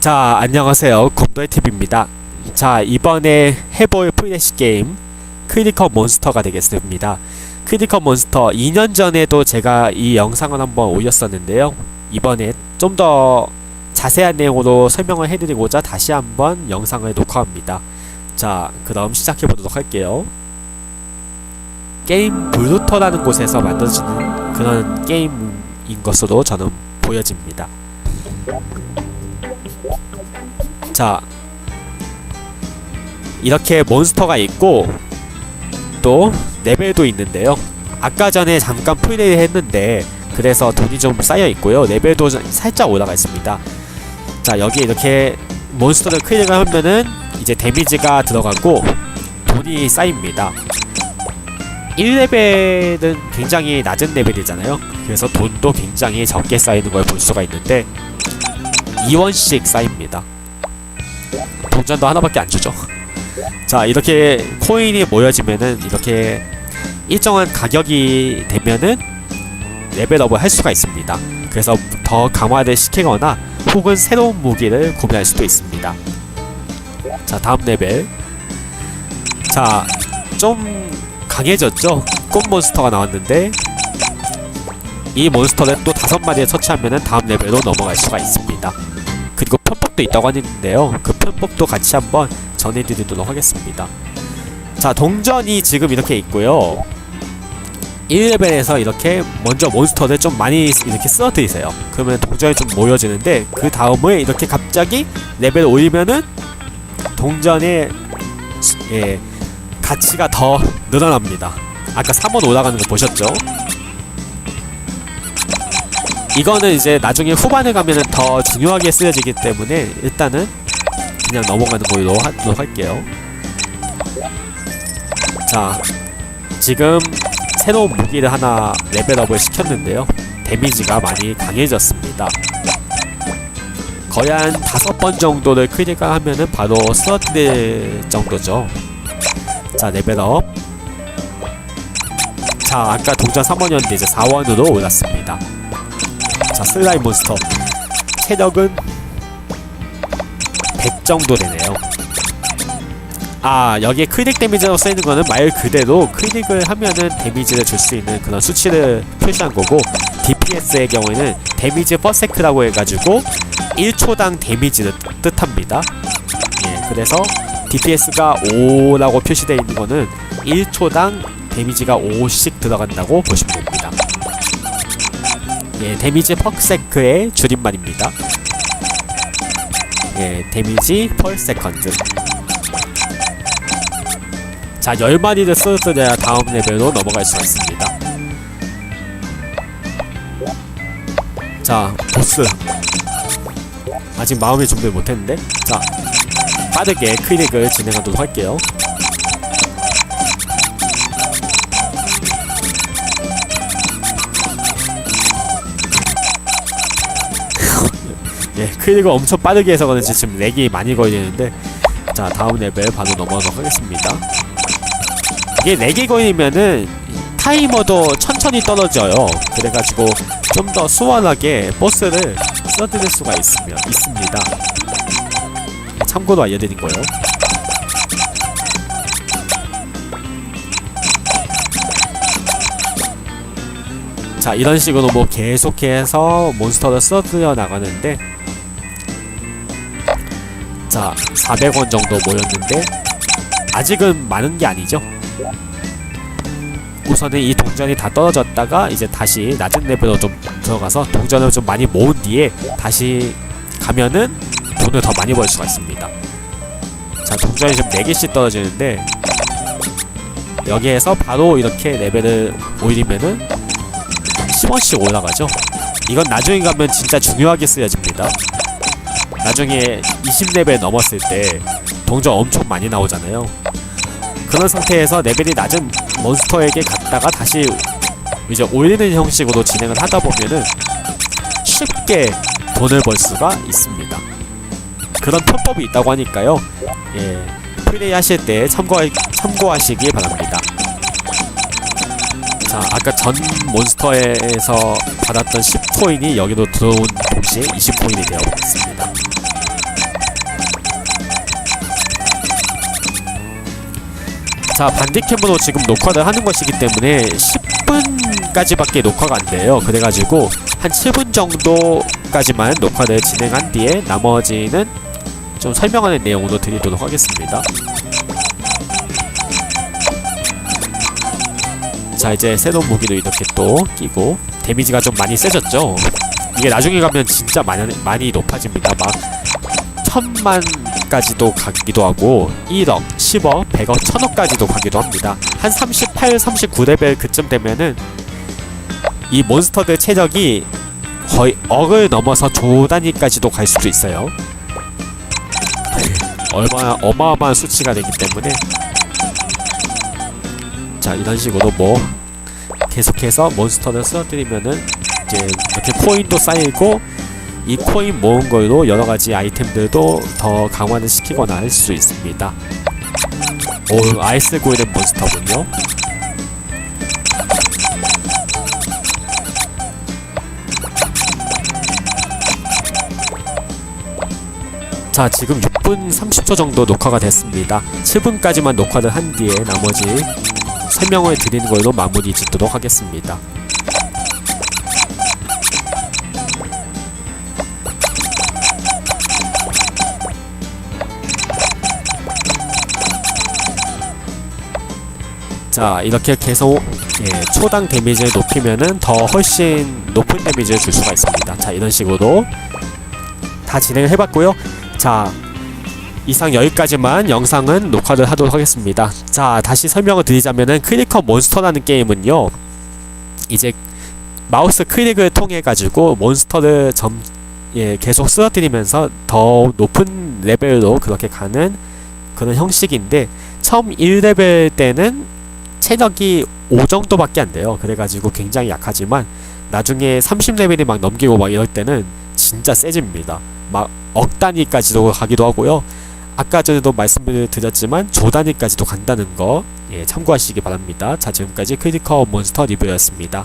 자, 안녕하세요. 곰돌 TV입니다. 자, 이번에 해볼 플래시 게임 크리티컬 몬스터가 되겠습니다. 크리티컬 몬스터 2년 전에도 제가 이 영상을 한번 올렸었는데요. 이번에 좀 더 자세한 내용으로 설명을 해드리고자 다시 한번 영상을 녹화합니다. 자, 그럼 시작해 보도록 할게요. 게임 블루터라는 곳에서 만들어지는 그런 게임인 것으로 저는 보여집니다. 자 이렇게 몬스터가 있고 또 레벨도 있는데요. 아까 전에 잠깐 플레이 했는데 그래서 돈이 좀 쌓여 있고요. 레벨도 살짝 올라가 있습니다. 자 여기 이렇게 몬스터를 클릭을 하면은 이제 데미지가 들어가고 돈이 쌓입니다. 1레벨은 굉장히 낮은 레벨이잖아요. 그래서 돈도 굉장히 적게 쌓이는 걸 볼 수가 있는데 2원씩 쌓입니다 동전도 하나밖에 안 주죠. 자 이렇게 코인이 모여지면은 이렇게 일정한 가격이 되면은 레벨업을 할 수가 있습니다. 그래서 더 강화를 시키거나 혹은 새로운 무기를 구매할 수도 있습니다. 자 다음 레벨 자 좀 강해졌죠? 꽃 몬스터가 나왔는데 이 몬스터를 또 다섯 마리에 처치하면은 다음 레벨로 넘어갈 수가 있습니다. 그리고 편법도 있다고 하는데요. 그 편법도 같이 한번 전해드리도록 하겠습니다. 자, 동전이 지금 이렇게 있고요. 1레벨에서 이렇게 먼저 몬스터를 좀 많이 이렇게 쓰러뜨리세요. 그러면 동전이 좀 모여지는데 그 다음에 이렇게 갑자기 레벨 올리면은 동전의 수- 예, 가치가 더 늘어납니다. 아까 3원 올라가는 거 보셨죠? 이거는 이제 나중에 후반에 가면은 더 중요하게 쓰여지기 때문에 일단은 그냥 넘어가는 걸로 하도록 할게요. 자, 지금 새로운 무기를 하나 레벨업을 시켰는데요. 데미지가 많이 강해졌습니다. 거의 한 다섯 번 정도를 크리가 하면은 바로 스러틀 정도죠. 자, 레벨업. 자, 아까 동전 3원이었는데 이제 4원으로 올랐습니다. 자 슬라임 몬스터. 체력은 100 정도 되네요. 아 여기에 크릭 데미지라고 써있는 거는 말 그대로 크릭을 하면은 데미지를 줄 수 있는 그런 수치를 표시한 거고 DPS의 경우에는 데미지 퍼세크라고 해가지고 1초당 데미지를 뜻합니다. 예 그래서 DPS가 5라고 표시되어 있는 거는 1초당 데미지가 5씩 들어간다고 보시면 됩니다 예, 데미지 퍽세크의 줄임말입니다. 예, 데미지 펄 세컨드. 자, 10마리를 쓰러뜨려야 다음 레벨로 넘어갈 수가 있습니다. 자, 보스. 아직 마음의 준비를 못했는데? 자, 빠르게 클릭을 진행하도록 할게요. 예, 클릭을 엄청 빠르게 해서 그런지 지금 렉이 많이 걸리는데 자 다음 레벨 바로 넘어가도록 하겠습니다. 이게 렉이 걸리면은 타이머도 천천히 떨어져요. 그래가지고 좀 더 수월하게 보스를 써드릴 수가 있으며, 있습니다. 참고로 알려드린 거예요. 자 이런 식으로 뭐 계속해서 몬스터를 써드려 나가는데 자 400원 정도 모였는데 아직은 많은 게 아니죠? 우선은 이 동전이 다 떨어졌다가 이제 다시 낮은 레벨로 좀 들어가서 동전을 좀 많이 모은 뒤에 다시 가면은 돈을 더 많이 벌 수가 있습니다. 자 동전이 지금 4개씩 떨어지는데 여기에서 바로 이렇게 레벨을 올리면은 10원씩 올라가죠? 이건 나중에 가면 진짜 중요하게 쓰여집니다 나중에 20레벨 넘었을 때 동전 엄청 많이 나오잖아요. 그런 상태에서 레벨이 낮은 몬스터에게 갔다가 다시 이제 올리는 형식으로 진행을 하다 보면은 쉽게 돈을 벌 수가 있습니다. 그런 편법이 있다고 하니까요. 예 플레이 하실 때 참고, 참고하시기 바랍니다 자 아까 전 몬스터에서 받았던 10코인이 여기도 들어온 동시에 20코인이 되어버렸습니다. 자 반디캠으로 지금 녹화를 하는 것이기 때문에 10분까지밖에 녹화가 안 돼요. 그래가지고 한 7분 정도까지만 녹화를 진행한 뒤에 나머지는 좀 설명하는 내용으로 드리도록 하겠습니다. 자 이제 새로운 무기도 이렇게 또 끼고 데미지가 좀 많이 세졌죠? 이게 나중에 가면 진짜 많이, 많이 높아집니다. 막 천만까지도 가기도 하고 1억, 10억, 100억, 1000억까지도 가기도 합니다. 한 38, 39레벨 그쯤 되면은 이 몬스터들 체력이 거의 억을 넘어서 조 단위까지도 갈 수도 있어요. 얼마 어마어마한 수치가 되기 때문에 자 이런 식으로 뭐 계속해서 몬스터를 쓰러뜨리면은 이제 이렇게 코인도 쌓이고 이 코인 모은 걸로 여러 가지 아이템들도 더 강화를 시키거나 할 수 있습니다. 오 아이스 고이는 몬스터군요. 자 지금 6분 30초 정도 녹화가 됐습니다 7분까지만 녹화를 한 뒤에 나머지 설명을 드리는 걸로 마무리 짓도록 하겠습니다. 자 이렇게 계속 예, 초당 데미지를 높이면은 더 훨씬 높은 데미지를 줄 수가 있습니다. 자 이런 식으로 다 진행을 해봤고요. 자 이상 여기까지만 영상은 녹화를 하도록 하겠습니다. 자 다시 설명을 드리자면은 크리커 몬스터라는 게임은요 이제 마우스 클릭을 통해 가지고 몬스터를 점 예, 계속 쓰러뜨리면서 더 높은 레벨로 그렇게 가는 그런 형식인데 처음 1레벨 때는 체력이 5 정도밖에 안 돼요. 그래 가지고 굉장히 약하지만 나중에 30레벨이 막 넘기고 막 이럴 때는 진짜 세집니다. 막 억 단위까지도 가기도 하고요. 아까 전에도 말씀을 드렸지만 조 단위까지도 간다는 거 예, 참고하시기 바랍니다. 자 지금까지 크리커 몬스터 리뷰였습니다.